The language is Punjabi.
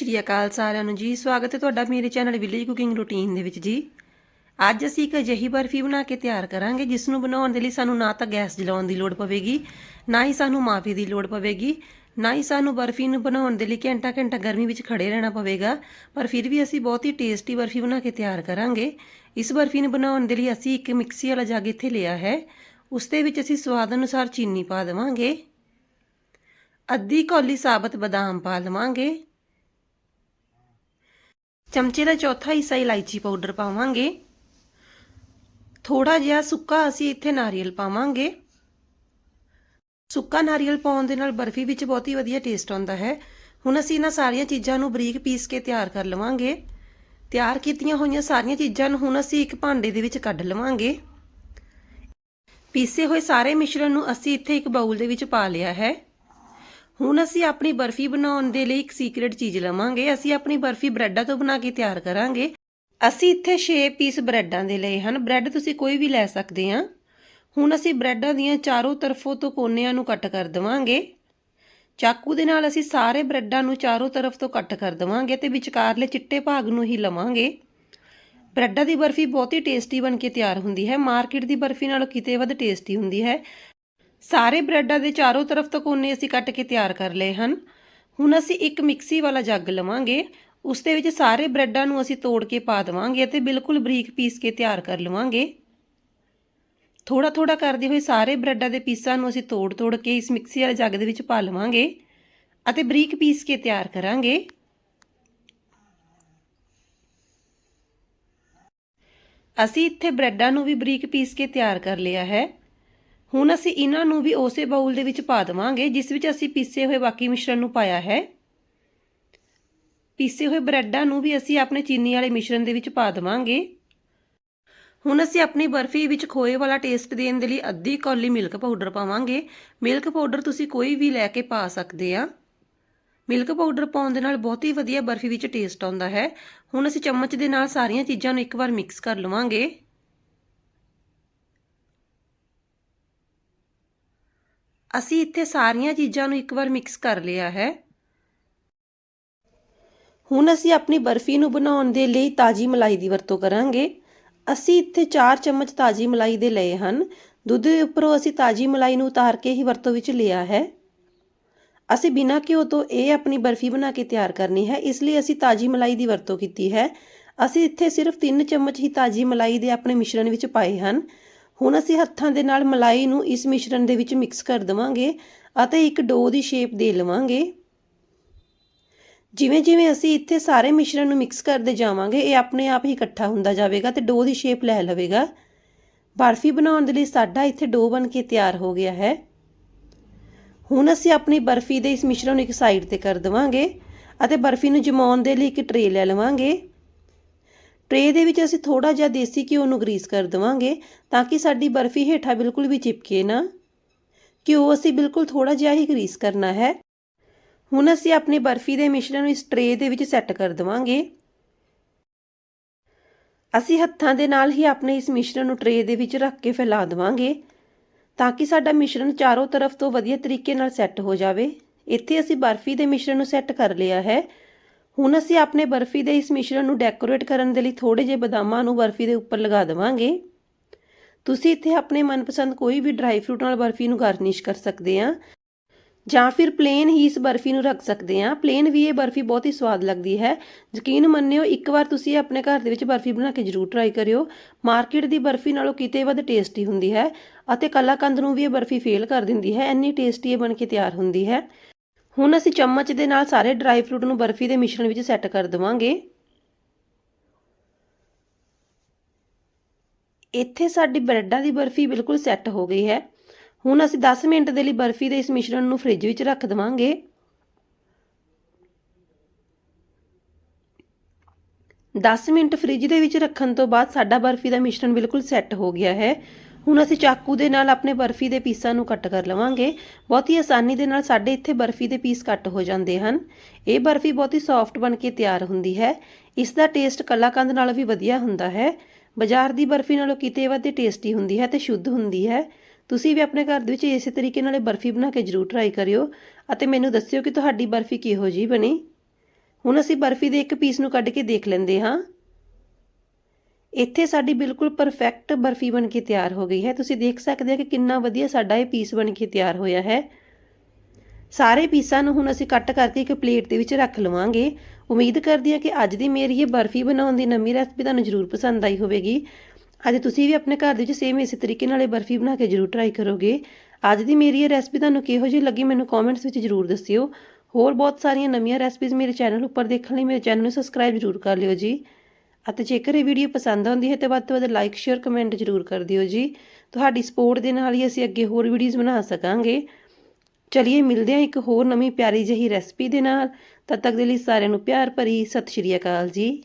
ਸ਼੍ਰੀ ਅਕਾਲ ਸਾਰਿਆਂ ਨੂੰ ਜੀ। ਸਵਾਗਤ ਹੈ ਤੁਹਾਡਾ ਮੇਰੇ ਚੈਨਲ ਵਿਲੇਜ ਕੁਕਿੰਗ ਰੂਟੀਨ ਦੇ ਵਿੱਚ ਜੀ। ਅੱਜ ਅਸੀਂ ਇੱਕ ਅਜਿਹੀ ਬਰਫੀ ਬਣਾ ਕੇ ਤਿਆਰ ਕਰਾਂਗੇ, ਜਿਸ ਨੂੰ ਬਣਾਉਣ ਦੇ ਲਈ ਸਾਨੂੰ ਨਾ ਤਾਂ ਗੈਸ ਜਲਾਉਣ ਦੀ ਲੋੜ ਪਵੇਗੀ, ਨਾ ਹੀ ਸਾਨੂੰ ਮਾਫੀ ਦੀ ਲੋੜ ਪਵੇਗੀ, ਨਾ ਹੀ ਸਾਨੂੰ ਬਰਫੀ ਨੂੰ ਬਣਾਉਣ ਦੇ ਲਈ ਘੰਟਾ ਘੰਟਾ ਗਰਮੀ ਵਿੱਚ ਖੜੇ ਰਹਿਣਾ ਪਵੇਗਾ, ਪਰ ਫਿਰ ਵੀ ਅਸੀਂ ਬਹੁਤ ਹੀ ਟੇਸਟੀ ਬਰਫੀ ਬਣਾ ਕੇ ਤਿਆਰ ਕਰਾਂਗੇ। ਇਸ ਬਰਫੀ ਨੂੰ ਬਣਾਉਣ ਦੇ ਲਈ ਅਸੀਂ ਇੱਕ ਮਿਕਸੀ ਵਾਲਾ ਜੱਗ ਇੱਥੇ ਲਿਆ ਹੈ। ਉਸ ਦੇ ਵਿੱਚ ਅਸੀਂ ਸਵਾਦ ਅਨੁਸਾਰ ਚੀਨੀ ਪਾ ਦੇਵਾਂਗੇ, ਅੱਧੀ ਕੌਲੀ ਸਾਬਤ ਬਦਾਮ ਪਾ ਲਵਾਂਗੇ ਚਮਚੇ ਦਾ ਚੌਥਾ ਹਿੱਸਾ ਇਲਾਇਚੀ ਪਾਊਡਰ ਪਾਵਾਂਗੇ। ਥੋੜਾ ਜਿਹਾ ਸੁੱਕਾ ਅਸੀਂ ਇੱਥੇ ਨਾਰੀਅਲ ਪਾਵਾਂਗੇ। ਸੁੱਕਾ ਨਾਰੀਅਲ ਪਾਉਣ ਦੇ ਨਾਲ ਬਰਫੀ ਵਿੱਚ ਬਹੁਤ ਹੀ ਵਧੀਆ ਟੇਸਟ ਆਉਂਦਾ ਹੈ। ਹੁਣ ਅਸੀਂ ਇਹਨਾਂ ਸਾਰੀਆਂ ਚੀਜ਼ਾਂ ਨੂੰ ਬਰੀਕ ਪੀਸ ਕੇ ਤਿਆਰ ਕਰ ਲਵਾਂਗੇ। ਤਿਆਰ ਕੀਤੀਆਂ ਹੋਈਆਂ ਸਾਰੀਆਂ ਚੀਜ਼ਾਂ ਨੂੰ ਹੁਣ ਅਸੀਂ ਇੱਕ ਭਾਂਡੇ ਦੇ ਵਿੱਚ ਕੱਢ ਲਵਾਂਗੇ। ਪੀਸੇ ਹੋਏ ਸਾਰੇ ਮਿਸ਼ਰਣ ਨੂੰ ਅਸੀਂ ਇੱਥੇ ਇੱਕ ਬਾਊਲ ਦੇ ਵਿੱਚ ਪਾ ਲਿਆ ਹੈ। ਹੁਣ ਅਸੀਂ ਆਪਣੀ ਬਰਫੀ ਬਣਾਉਣ ਦੇ ਲਈ ਇੱਕ ਸੀਕ੍ਰੀਟ ਚੀਜ਼ ਲਵਾਂਗੇ। ਅਸੀਂ ਆਪਣੀ ਬਰਫੀ ਬ੍ਰੈਡਾਂ ਤੋਂ ਬਣਾ ਕੇ ਤਿਆਰ ਕਰਾਂਗੇ। ਅਸੀਂ ਇੱਥੇ 6 ਪੀਸ ਬ੍ਰੈਡਾਂ ਦੇ ਲਏ ਹਨ। ਬ੍ਰੈਡ ਤੁਸੀਂ ਕੋਈ ਵੀ ਲੈ ਸਕਦੇ ਆ। ਹੁਣ ਅਸੀਂ ਬ੍ਰੈਡਾਂ ਦੀਆਂ ਚਾਰੋਂ ਤਰਫੋਂ ਤੋਂ ਕੋਨਿਆਂ ਨੂੰ ਕੱਟ ਕਰ ਦਵਾਂਗੇ। ਚਾਕੂ ਦੇ ਨਾਲ ਅਸੀਂ ਸਾਰੇ ਬ੍ਰੈਡਾਂ ਨੂੰ ਚਾਰੋਂ ਤਰਫ ਤੋਂ ਕੱਟ ਕਰ ਦਵਾਂਗੇ ਤੇ ਵਿਚਕਾਰਲੇ ਚਿੱਟੇ ਭਾਗ ਨੂੰ ਹੀ ਲਵਾਂਗੇ। ਬ੍ਰੈਡਾਂ ਦੀ ਬਰਫੀ ਬਹੁਤ ਹੀ ਟੇਸਟੀ ਬਣ ਕੇ ਤਿਆਰ ਹੁੰਦੀ ਹੈ। ਮਾਰਕੀਟ ਦੀ ਬਰਫੀ ਨਾਲੋਂ ਕਿਤੇ ਵੱਧ ਟੇਸਟੀ ਹੁੰਦੀ ਹੈ। ਸਾਰੇ ਬ੍ਰੈਡਾਂ ਦੇ ਚਾਰੋਂ ਤਰਫ ਤੋਂ ਕੋਨੇ ਅਸੀਂ ਕੱਟ ਕੇ ਤਿਆਰ ਕਰ ਲਏ ਹਨ। ਹੁਣ ਅਸੀਂ ਇੱਕ ਮਿਕਸੀ ਵਾਲਾ ਜੱਗ ਲਵਾਂਗੇ। ਉਸ ਦੇ ਵਿੱਚ ਸਾਰੇ ਬ੍ਰੈਡਾਂ ਨੂੰ ਅਸੀਂ ਤੋੜ ਕੇ ਪਾ ਦੇਵਾਂਗੇ ਅਤੇ ਬਿਲਕੁਲ ਬਰੀਕ ਪੀਸ ਕੇ ਤਿਆਰ ਕਰ ਲਵਾਂਗੇ। ਥੋੜਾ ਥੋੜਾ ਕਰਦੇ ਹੋਏ ਸਾਰੇ ਬ੍ਰੈਡਾਂ ਦੇ ਪੀਸਾਂ ਨੂੰ ਅਸੀਂ ਤੋੜ ਤੋੜ ਕੇ ਇਸ ਮਿਕਸੀ ਵਾਲੇ ਜੱਗ ਦੇ ਵਿੱਚ ਪਾ ਲਵਾਂਗੇ ਅਤੇ ਬਰੀਕ ਪੀਸ ਕੇ ਤਿਆਰ ਕਰਾਂਗੇ। ਅਸੀਂ ਇੱਥੇ ਬ੍ਰੈਡਾਂ ਨੂੰ ਵੀ ਬਰੀਕ ਪੀਸ ਕੇ ਤਿਆਰ ਕਰ ਲਿਆ ਹੈ। ਹੁਣ ਅਸੀਂ ਇਹਨਾਂ ਨੂੰ ਵੀ ਉਸੇ ਬਾਉਲ ਦੇ ਵਿੱਚ ਪਾ ਦੇਵਾਂਗੇ, ਜਿਸ ਵਿੱਚ ਅਸੀਂ ਪੀਸੇ ਹੋਏ ਬਾਕੀ ਮਿਸ਼ਰਣ ਨੂੰ ਪਾਇਆ ਹੈ। ਪੀਸੇ ਹੋਏ ਬ੍ਰੈਡਾਂ ਨੂੰ ਵੀ ਅਸੀਂ ਆਪਣੇ ਚੀਨੀ ਵਾਲੇ ਮਿਸ਼ਰਣ ਦੇ ਵਿੱਚ ਪਾ ਦੇਵਾਂਗੇ। ਹੁਣ ਅਸੀਂ ਆਪਣੀ ਬਰਫੀ ਵਿੱਚ ਖੋਏ ਵਾਲਾ ਟੇਸਟ ਦੇਣ ਦੇ ਲਈ ਅੱਧੀ ਕੌਲੀ ਮਿਲਕ ਪਾਊਡਰ ਪਾਵਾਂਗੇ। ਮਿਲਕ ਪਾਊਡਰ ਤੁਸੀਂ ਕੋਈ ਵੀ ਲੈ ਕੇ ਪਾ ਸਕਦੇ ਆ। ਮਿਲਕ ਪਾਊਡਰ ਪਾਉਣ ਦੇ ਨਾਲ ਬਹੁਤ ਹੀ ਵਧੀਆ ਬਰਫੀ ਵਿੱਚ ਟੇਸਟ ਆਉਂਦਾ ਹੈ। ਹੁਣ ਅਸੀਂ ਚਮਚ ਦੇ ਨਾਲ ਸਾਰੀਆਂ ਚੀਜ਼ਾਂ ਨੂੰ ਇੱਕ ਵਾਰ ਮਿਕਸ ਕਰ ਲਵਾਂਗੇ। ਅਸੀਂ ਇੱਥੇ ਸਾਰੀਆਂ ਚੀਜ਼ਾਂ ਨੂੰ ਇੱਕ ਵਾਰ ਮਿਕਸ ਕਰ ਲਿਆ ਹੈ। ਹੁਣ ਅਸੀਂ ਆਪਣੀ ਬਰਫੀ ਨੂੰ ਬਣਾਉਣ ਦੇ ਲਈ ਤਾਜੀ ਮਲਾਈ ਦੀ ਵਰਤੋਂ ਕਰਾਂਗੇ। ਅਸੀਂ ਇੱਥੇ 4 ਚਮਚ ਤਾਜੀ ਮਲਾਈ ਦੇ ਲਏ ਹਨ। ਦੁੱਧ ਦੇ ਉੱਪਰੋਂ ਅਸੀਂ ਤਾਜੀ ਮਲਾਈ ਨੂੰ ਉਤਾਰ ਕੇ ਹੀ ਵਰਤੋਂ ਵਿੱਚ ਲਿਆ ਹੈ। ਅਸੀਂ ਬਿਨਾਂ ਘਿਓ ਤੋਂ ਇਹ ਆਪਣੀ ਬਰਫੀ ਬਣਾ ਕੇ ਤਿਆਰ ਕਰਨੀ ਹੈ। ਇਸ ਲਈ ਅਸੀਂ ਤਾਜੀ ਮਲਾਈ ਦੀ ਵਰਤੋਂ ਕੀਤੀ ਹੈ। ਅਸੀਂ ਇੱਥੇ ਸਿਰਫ 3 ਚਮਚ ਹੀ ਤਾਜੀ ਮਲਾਈ ਦੇ ਆਪਣੇ ਮਿਸ਼ਰਣ ਵਿੱਚ ਪਾਏ ਹਨ। ਹੁਣ ਅਸੀਂ ਹੱਥਾਂ ਦੇ ਨਾਲ ਮਲਾਈ ਨੂੰ ਇਸ ਮਿਸ਼ਰਣ ਦੇ ਵਿੱਚ ਮਿਕਸ ਕਰ ਦਵਾਂਗੇ ਅਤੇ ਇੱਕ ਡੋ ਦੀ ਸ਼ੇਪ ਦੇ ਲਵਾਂਗੇ। ਜਿਵੇਂ ਜਿਵੇਂ ਅਸੀਂ ਇੱਥੇ ਸਾਰੇ ਮਿਸ਼ਰਣ ਨੂੰ ਮਿਕਸ ਕਰਦੇ ਜਾਵਾਂਗੇ, ਇਹ ਆਪਣੇ ਆਪ ਹੀ ਇਕੱਠਾ ਹੁੰਦਾ ਜਾਵੇਗਾ ਤੇ ਡੋ ਦੀ ਸ਼ੇਪ ਲੈ ਲਵੇਗਾ। ਬਰਫੀ ਬਣਾਉਣ ਦੇ ਲਈ ਸਾਡਾ ਇੱਥੇ ਡੋ ਬਣ ਕੇ ਤਿਆਰ ਹੋ ਗਿਆ ਹੈ। ਹੁਣ ਅਸੀਂ ਆਪਣੀ ਬਰਫੀ ਦੇ ਇਸ ਮਿਸ਼ਰਣ ਨੂੰ ਇੱਕ ਸਾਈਡ ਤੇ ਕਰ ਦਵਾਂਗੇ ਅਤੇ ਬਰਫੀ ਨੂੰ ਜਮਾਉਣ ਦੇ ਲਈ ਇੱਕ ਟਰੇ ਲੈ ਲਵਾਂਗੇ। ਟਰੇ ਦੇ ਵਿੱਚ ਅਸੀਂ ਥੋੜਾ ਜਿਹਾ ਦੇਸੀ ਘਿਓ ਨੂੰ ਗਰੀਸ ਕਰ ਦਵਾਂਗੇ ਤਾਂ ਕਿ ਸਾਡੀ ਬਰਫੀ ਹੇਠਾਂ ਬਿਲਕੁਲ ਵੀ ਚਿਪਕੇ ਨਾ। ਘਿਓ ਅਸੀਂ ਬਿਲਕੁਲ ਥੋੜਾ ਜਿਹਾ ਹੀ ਗਰੀਸ ਕਰਨਾ ਹੈ। ਹੁਣ ਅਸੀਂ ਆਪਣੀ ਬਰਫੀ ਦੇ ਮਿਸ਼ਰਣ ਨੂੰ ਇਸ ਟਰੇ ਦੇ ਵਿੱਚ ਸੈੱਟ ਕਰ ਦਵਾਂਗੇ। ਅਸੀਂ ਹੱਥਾਂ ਦੇ ਨਾਲ ਹੀ ਆਪਣੇ ਇਸ ਮਿਸ਼ਰਣ ਨੂੰ ਟਰੇ ਦੇ ਵਿੱਚ ਰੱਖ ਕੇ ਫੈਲਾ ਦਵਾਂਗੇ ਤਾਂ ਕਿ ਸਾਡਾ ਮਿਸ਼ਰਣ ਚਾਰੋਂ ਤਰਫ ਤੋਂ ਵਧੀਆ ਤਰੀਕੇ ਨਾਲ ਸੈੱਟ ਹੋ ਜਾਵੇ। ਇੱਥੇ ਅਸੀਂ ਬਰਫੀ ਦੇ ਮਿਸ਼ਰਣ ਨੂੰ ਸੈੱਟ ਕਰ ਲਿਆ ਹੈ। ਹੁਣ ਅਸੀਂ ਆਪਣੇ ਬਰਫੀ ਦੇ ਇਸ ਮਿਸ਼ਰਣ ਨੂੰ ਡੈਕੋਰੇਟ ਕਰਨ ਦੇ ਲਈ ਥੋੜੇ ਜਿਹੇ ਬਦਾਮਾਂ ਨੂੰ ਬਰਫੀ ਦੇ ਉੱਪਰ ਲਗਾ ਦੇਵਾਂਗੇ। ਤੁਸੀਂ ਇੱਥੇ ਆਪਣੇ ਮਨਪਸੰਦ ਕੋਈ ਵੀ ਡਰਾਈ ਫਰੂਟ ਨਾਲ ਬਰਫੀ ਨੂੰ ਗਾਰਨਿਸ਼ ਕਰ ਸਕਦੇ ਆ ਜਾਂ ਫਿਰ ਪਲੇਨ ਹੀ ਇਸ ਬਰਫੀ ਨੂੰ ਰੱਖ ਸਕਦੇ ਆ ਪਲੇਨ ਵੀ ਇਹ ਬਰਫੀ ਬਹੁਤ ਹੀ ਸਵਾਦ ਲੱਗਦੀ ਹੈ। ਯਕੀਨ ਮੰਨਿਓ, ਇੱਕ ਵਾਰ ਤੁਸੀਂ ਆਪਣੇ ਘਰ ਦੇ ਵਿੱਚ ਬਰਫੀ ਬਣਾ ਕੇ ਜ਼ਰੂਰ ਟਰਾਈ ਕਰਿਓ। ਮਾਰਕੀਟ ਦੀ ਬਰਫੀ ਨਾਲੋਂ ਕਿਤੇ ਵੱਧ ਟੇਸਟੀ ਹੁੰਦੀ ਹੈ ਅਤੇ ਕਲਾਕੰਦ ਨੂੰ ਵੀ ਇਹ ਬਰਫੀ ਫੇਲ ਕਰ ਦਿੰਦੀ ਹੈ। ਇੰਨੀ ਟੇਸਟੀ ਇਹ ਬਣ ਕੇ ਤਿਆਰ ਹੁੰਦੀ ਹੈ। ਹੁਣ ਅਸੀਂ ਚਮਚ ਦੇ ਨਾਲ ਸਾਰੇ ਡਰਾਈ ਫਰੂਟ ਨੂੰ ਬਰਫੀ ਦੇ ਮਿਸ਼ਰਣ ਵਿੱਚ ਸੈੱਟ ਕਰ ਦਵਾਂਗੇ। ਇੱਥੇ ਸਾਡੀ ਬ੍ਰੈਡਾਂ ਦੀ ਬਰਫੀ ਬਿਲਕੁਲ ਸੈੱਟ ਹੋ ਗਈ ਹੈ। ਹੁਣ ਅਸੀਂ 10 ਮਿੰਟ ਦੇ ਲਈ ਬਰਫੀ ਦੇ ਇਸ ਮਿਸ਼ਰਣ ਨੂੰ ਫ੍ਰਿਜ ਵਿੱਚ ਰੱਖ ਦਵਾਂਗੇ। ਦਸ ਮਿੰਟ ਫ੍ਰਿਜ ਦੇ ਵਿੱਚ ਰੱਖਣ ਤੋਂ ਬਾਅਦ ਸਾਡਾ ਬਰਫੀ ਦਾ ਮਿਸ਼ਰਣ ਬਿਲਕੁਲ ਸੈੱਟ ਹੋ ਗਿਆ ਹੈ। ਹੁਣ ਅਸੀਂ ਚਾਕੂ ਦੇ ਨਾਲ ਆਪਣੇ ਬਰਫੀ ਦੇ ਪੀਸਾਂ ਨੂੰ ਕੱਟ ਕਰ ਲਵਾਂਗੇ। ਬਹੁਤ ਹੀ ਆਸਾਨੀ ਦੇ ਨਾਲ ਸਾਡੇ ਇੱਥੇ ਬਰਫੀ ਦੇ ਪੀਸ ਕੱਟ ਹੋ ਜਾਂਦੇ ਹਨ। ਇਹ ਬਰਫੀ ਬਹੁਤ ਹੀ ਸੌਫਟ ਬਣ ਕੇ ਤਿਆਰ ਹੁੰਦੀ ਹੈ। ਇਸ ਦਾ ਟੇਸਟ ਕਲਾਕੰਦ ਨਾਲੋਂ ਵੀ ਵਧੀਆ ਹੁੰਦਾ ਹੈ। ਬਾਜ਼ਾਰ ਦੀ ਬਰਫੀ ਨਾਲੋਂ ਕਿਤੇ ਵੱਧ ਟੇਸਟੀ ਹੁੰਦੀ ਹੈ ਤੇ ਸ਼ੁੱਧ ਹੁੰਦੀ ਹੈ। ਤੁਸੀਂ ਵੀ ਆਪਣੇ ਘਰ ਦੇ ਵਿੱਚ ਇਸੇ ਤਰੀਕੇ ਨਾਲ ਬਰਫੀ ਬਣਾ ਕੇ ਜ਼ਰੂਰ ਟਰਾਈ ਕਰਿਓ ਅਤੇ ਮੈਨੂੰ ਦੱਸਿਓ ਕਿ ਤੁਹਾਡੀ ਬਰਫੀ ਕਿਹੋ ਜਿਹੀ ਬਣੀ। ਹੁਣ ਅਸੀਂ ਬਰਫੀ ਦੇ ਇੱਕ ਪੀਸ ਨੂੰ ਕੱਢ ਕੇ ਦੇਖ ਲੈਂਦੇ ਹਾਂ। ਇੱਥੇ ਸਾਡੀ ਬਿਲਕੁਲ ਪਰਫੈਕਟ ਬਰਫੀ ਬਣ ਕੇ ਤਿਆਰ ਹੋ ਗਈ ਹੈ। ਤੁਸੀਂ ਦੇਖ ਸਕਦੇ ਹੋ ਕਿ ਕਿੰਨਾ ਵਧੀਆ ਸਾਡਾ ਇਹ ਪੀਸ ਬਣ ਕੇ ਤਿਆਰ ਹੋਇਆ ਹੈ। ਸਾਰੇ ਪੀਸਾਂ ਨੂੰ ਹੁਣ ਅਸੀਂ ਕੱਟ ਕਰਕੇ ਇੱਕ ਪਲੇਟ ਦੇ ਵਿੱਚ ਰੱਖ ਲਵਾਂਗੇ। ਉਮੀਦ ਕਰਦੀ ਹਾਂ ਕਿ ਅੱਜ ਦੀ ਮੇਰੀ ਇਹ ਬਰਫੀ ਬਣਾਉਣ ਦੀ ਨਵੀਂ ਰੈਸਪੀ ਤੁਹਾਨੂੰ ਜ਼ਰੂਰ ਪਸੰਦ ਆਈ ਹੋਵੇਗੀ। ਅੱਜ ਤੁਸੀਂ ਵੀ ਆਪਣੇ ਘਰ ਦੇ ਵਿੱਚ ਸੇਮ ਇਸੇ ਤਰੀਕੇ ਨਾਲ ਇਹ ਬਰਫੀ ਬਣਾ ਕੇ ਜ਼ਰੂਰ ਟਰਾਈ ਕਰੋਗੇ। ਅੱਜ ਦੀ ਮੇਰੀ ਇਹ ਰੈਸਪੀ ਤੁਹਾਨੂੰ ਕਿਹੋ ਜਿਹੀ ਲੱਗੀ ਮੈਨੂੰ ਕਮੈਂਟਸ ਵਿੱਚ ਜ਼ਰੂਰ ਦੱਸਿਓ। ਹੋਰ ਬਹੁਤ ਸਾਰੀਆਂ ਨਵੀਆਂ ਰੈਸਪੀਜ਼ ਮੇਰੇ ਚੈਨਲ ਉੱਪਰ ਦੇਖਣ ਲਈ ਮੇਰੇ ਚੈਨਲ ਨੂੰ ਸਬਸਕ੍ਰਾਈਬ ਜ਼ਰੂਰ ਕਰ ਲਿਓ ਜੀ। ਅਤੇ ਜੇਕਰ ਇਹ ਵੀਡੀਓ ਪਸੰਦ ਆਉਂਦੀ ਹੈ ਤਾਂ ਵੱਧ ਤੋਂ ਵੱਧ ਲਾਈਕ ਸ਼ੇਅਰ ਕਮੈਂਟ ਜ਼ਰੂਰ ਕਰ ਦਿਓ ਜੀ। ਤੁਹਾਡੀ ਸਪੋਰਟ ਦੇ ਨਾਲ ਹੀ ਅਸੀਂ ਅੱਗੇ ਹੋਰ ਵੀਡੀਓਜ਼ ਬਣਾ ਸਕਾਂਗੇ। ਚਲਿਏ ਮਿਲਦੇ ਹਾਂ ਇੱਕ ਹੋਰ ਨਵੀਂ ਪਿਆਰੀ ਜਿਹੀ ਰੈਸਪੀ ਦੇ ਨਾਲ। ਤਦ ਤੱਕ ਦੇ ਲਈ ਸਾਰਿਆਂ ਨੂੰ ਪਿਆਰ ਭਰੀ ਸਤਿ ਸ਼੍ਰੀ ਅਕਾਲ ਜੀ।